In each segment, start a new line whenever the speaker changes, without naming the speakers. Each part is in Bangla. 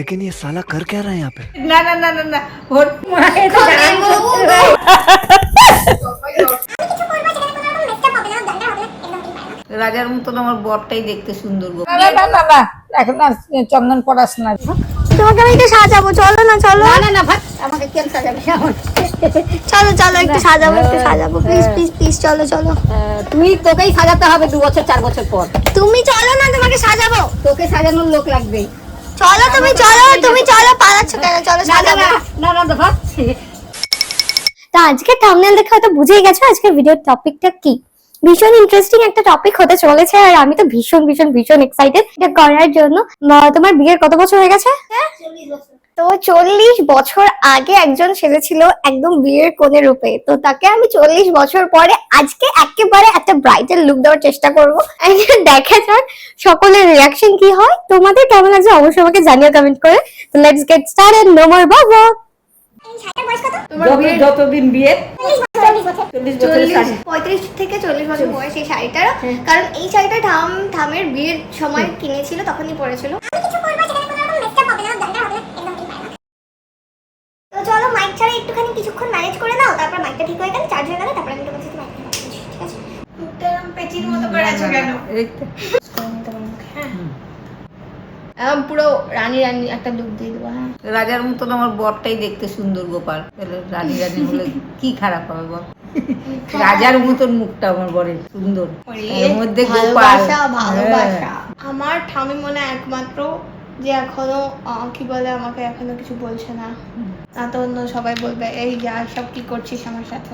लेकिन ये साला कर क्या रहा है यहाँ पे
না না না না না ওর রাজার মতন আমার বরটাই দেখতে সুন্দর গো
না না না না এখন আর চন্দন পড়াস না
তোমাকে আমি একটু সাজাবো চলো না চলো
না না ভাত আমাকে কেন সাজাবে আমার
চলো চলো একটু সাজাবো একটু সাজাবো প্লিজ প্লিজ প্লিজ চলো চলো
তুমি তোকেই সাজাতে হবে দু বছর চার বছর পর
তুমি চলো না তোমাকে সাজাবো
তোকে সাজানোর লোক লাগবে
চলো তুমি চলো তুমি চলো পালাচ্ছ কেন? চলো সাজাবো
না না না
তো আজকে থাম্বনেল দেখে হয়তো বুঝেই গেছো আজকে ভিডিওর টপিকটা কি? ভীষণ ইন্টারেস্টিং একটা টপিক হতে চলেছে আর আমি তো ভীষণ ভীষণ ভীষণ এক্সাইটেড এটা করার জন্য। তোমার বিয়ের কত বছর হয়ে গেছে? তো চল্লিশ বছর আগে একজন ছেলে ছিল একদম বিয়ের কোণে রূপে। তো তাকে আমি চল্লিশ বছর পরে আজকে একেবারে একটা ব্রাইটাল লুক দেওয়ার চেষ্টা করব। দেখা যাক সকলের রিয়াকশন কি হয়। তোমাদের কেমন লাগছে অবশ্যই আমাকে জানিও কমেন্ট করে। তো let's get started no more বাবা
যত- যতদিন বিয়ে?
পঁয়ত্রিশ থেকে চল্লিশ বছর বয়স এই শাড়িটার। কারণ এই শাড়িটা ঠাম ঠামের বিয়ের সময় কিনেছিল তখনই পরেছিল। চলো মাইক ছাড়া একটুখানি কিছুক্ষণ ম্যানেজ করে নাও তারপর মাইকটা ঠিক হয়ে গেলে চার্জ হয়ে গেলে তারপর আমি তোমার সাথে মাইকটা ঠিক আছে? মতো করে আছো কেন। একদম পুরো রানী রানী একটা লুক দিয়ে দেবো হ্যাঁ।
রাজার মতন আমার বরটাই দেখতে সুন্দর গোপাল। তাহলে রানী রানী হলে কি খারাপ হবে বল? রাজার মতন মুখটা আমার বরের সুন্দর। এর মধ্যে গোপাল।
ভালোবাসা ভালোবাসা।
হ্যাঁ।
আমার ঠামি মনে হয় একমাত্র যে এখনও কি বলে আমাকে এখনও কিছু বলছে না। না তো অন্য সবাই বলবে এই যা সব কি করছিস আমার সাথে?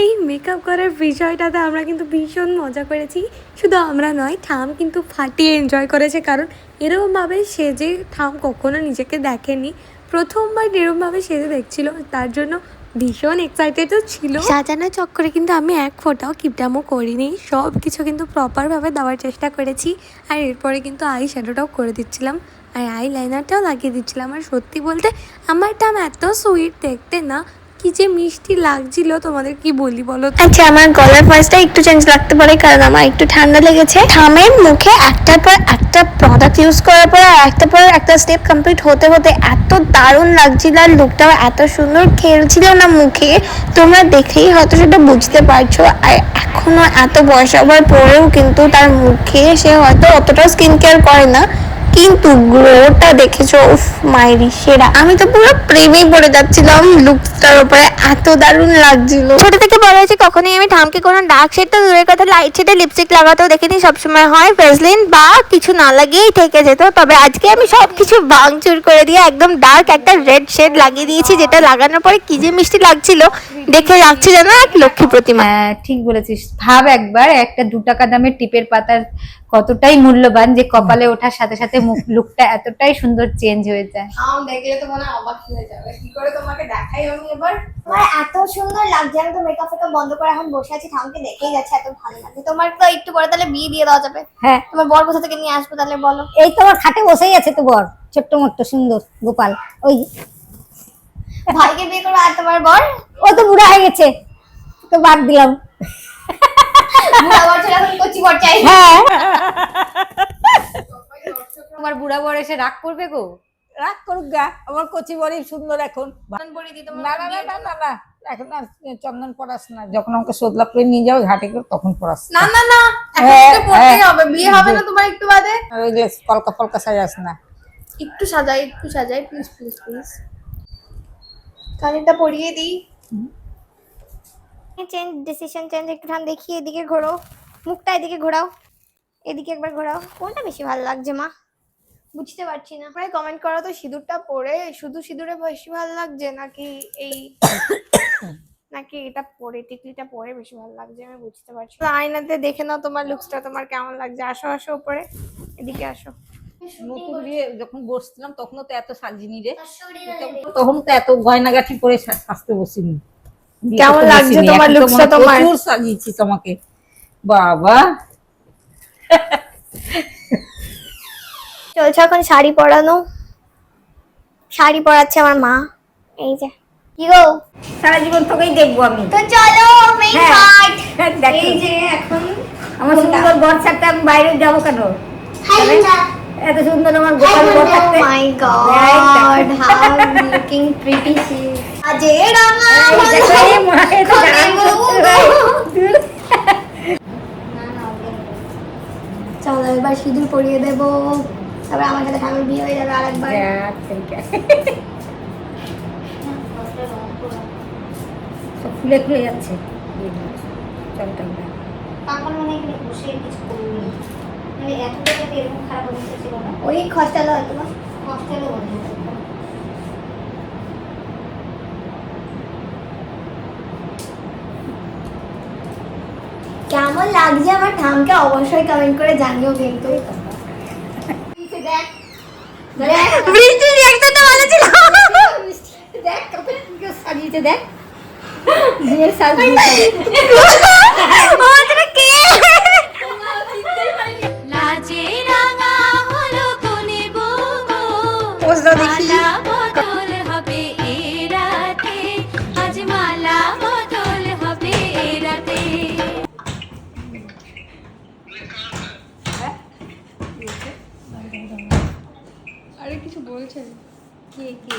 এই মেকআপ করার বিষয়টাতে আমরা কিন্তু ভীষণ মজা করেছি। শুধু আমরা নয় ঠাম কিন্তু ফাটিয়ে এনজয় করেছে কারণ এরকমভাবে সেজে ঠাম কখনো নিজেকে দেখেনি। প্রথমবার এরকমভাবে সেজে দেখছিল, তার জন্য ভীষণ এক্সাইটেডও ছিল। সাজানোর চক্করে কিন্তু আমি এক ফোটাও কিপটামো করিনি সব কিছু কিন্তু প্রপারভাবে দেওয়ার চেষ্টা করেছি। আর এরপরে কিন্তু আই শ্যাডোটাও করে দিচ্ছিলাম, আর আই লাইনারটাও লাগিয়ে দিচ্ছিলাম। আর সত্যি বলতে, আমার টাম এত সুইট দেখতে না কি যে মিষ্টি লাগছিল, তোমাদের কি বলি বলো
আচ্ছা আমার গলার ভয়েসটা একটু চেঞ্জ লাগতে পারে, কারণ আমার একটু ঠান্ডা লেগেছে। থামের মুখে, একটার পর একটা প্রোডাক্ট ইউজ করার পর একটা পর একটা স্টেপ কমপ্লিট হতে হতে এত দারুণ লাগছিল আর লুকটাও এত সুন্দর খেলছিল না মুখে। তোমরা দেখেই হয়তো সেটা বুঝতে পারছ, আর এখনও এত বয়স হওয়ার পরেও কিন্তু তার মুখে সে হয়তো অতটা স্কিন কেয়ার করে না। কিন্তু গ্লোটা দেখেছ? উফ মায়েরি সেরা। আমি তো পুরো প্রেমে পড়ে যাচ্ছিলাম। লুকসটার উপরে এত দারুণ লাগছিল। ছোট থেকে বড় হয়েছে কখনোই আমি ঠামকে কোনো ডার্ক শেড তো দূরের কথা লাইট শেডে লিপস্টিক লাগাতেও দেখিনি। সবসময় হয় ভেসলিন বা কিছু না লাগিয়েই থেকে যেত। তবে আজকে আমি সব কিছু ভাঙচুর করে দিয়ে একদম ডার্ক একটা রেড শেড লাগিয়ে দিয়েছি যেটা লাগানোর পরে কি যে মিষ্টি লাগছিল দেখে লাগছে যেন এক লক্ষ্মী প্রতিমা।
হ্যাঁ ঠিক বলেছিস। ভাব একবার একটা দু টাকা দামের টিপের পাতার কতটাই মূল্যবান যে কপালে ওঠার সাথে সাথে মুখ লুকটা এতটাই সুন্দর চেঞ্জ হয়ে যায়।
আম দেখলে তো মনে হয় অবাক হয়ে যাবে। কি করে তোমাকে দেখাই আমি এবার?
তোমার এত সুন্দর লাগছে আমি তো মেকআপ ফেকআপ বন্ধ করে এখন বসে আছি ঠামকে দেখেই যাচ্ছে এত ভালো লাগছে। তোমার তো একটু পরে তাহলে বিয়ে দিয়ে দেওয়া যাবে।
হ্যাঁ।
তোমার বর কোথা থেকে নিয়ে আসব তাহলে বলো?
এই তো আমার খাটে বসেই আছে তো বর ছোট্ট মোট্ট সুন্দর গোপাল। ওই
ভাইকে বিয়ে করবে আর তোমার বর?
ও তো বুড়া হয়ে গেছে তো বাদ দিলাম
বুড়া বর ছেলে এখন কচি বর চাই
হ্যাঁ বুড়া বর এসে রাগ করবে গো
রাগ করুক গা আমার কচি বড়ি সুন্দর এখন
না চন্দন পড়াস না যখন আমাকে করে নিয়ে যাবে ঘাটে করে তখন পড়াস
না না না
হ্যাঁ, হ্যাঁ।
হবে বিয়ে হবে না তোমার একটু বাদে
ওই যে কলকা ফলকা সাজাস না
একটু সাজাই একটু সাজাই প্লিজ প্লিজ প্লিজ কানেরটা পরিয়ে দিই
চেঞ্জ ডিসিশন চেঞ্জ একটু ঠান দেখিয়ে এদিকে ঘোরো মুখটা এদিকে ঘোরাও। এদিকে একবার ঘোরাও। কোনটা বেশি ভালো লাগছে মা? বুঝতে পারছি না।
তোমরাই কমেন্ট করো তো সিঁদুরটা পরে শুধু সিঁদুরে বেশি ভালো লাগছে নাকি এই নাকি এটা পরে টিকলিটা পরে বেশি ভালো লাগছে? আমি বুঝতে পারছি না। আয়নাতে দেখে নাও তোমার লুকসটা তোমার কেমন লাগছে? আসো আসো উপরে। এদিকে আসো।
নতুন বিয়ে যখন বসছিলাম তখনও তো এত সাজিনি রে। তখন তো এত গয়নাগাঠি পরে সা- সাজতে বসিনি।
কেমন লাগছে তোমার
এখন তো
looks টা
হয়
তোমার?
প্রচুর সাজিয়েছি তোমাকে। বাবা।
চলছে এখন শাড়ি পরানো। শাড়ি পরাচ্ছে আমার মা। এই যে। কি গো?
সারা জীবন তোকেই দেখব আমি।
তো চলো
হ্যাঁ।
পার্ট এই যে এখন
আমার সুন্দর বর থাকতে আমি বাইরে যাব কেন? এত সুন্দর আমার গোপাল বর থাকতে my god how
looking
pretty
she চলো এবার সিঁদুর পরিয়ে দেব। তারপর আমার সাথে ঠাকুর বিয়ে হয়ে যাবে আরেকবার।
খুলে খুলে যাচ্ছে। চল চল
পাগল মনে এখানে বসে কিছু করবি মানে এতটা যাতে এরকম খারাপ অবস্থা ছিল না ওই খরচালো হয়তো বা খরচালো মনে হয় কেমন লাগছে আমার ঠামকে অবশ্যই কমেন্ট করে জানিও কিন্তু।
দেখ
আরে কিছু বলছেন?
কে কি?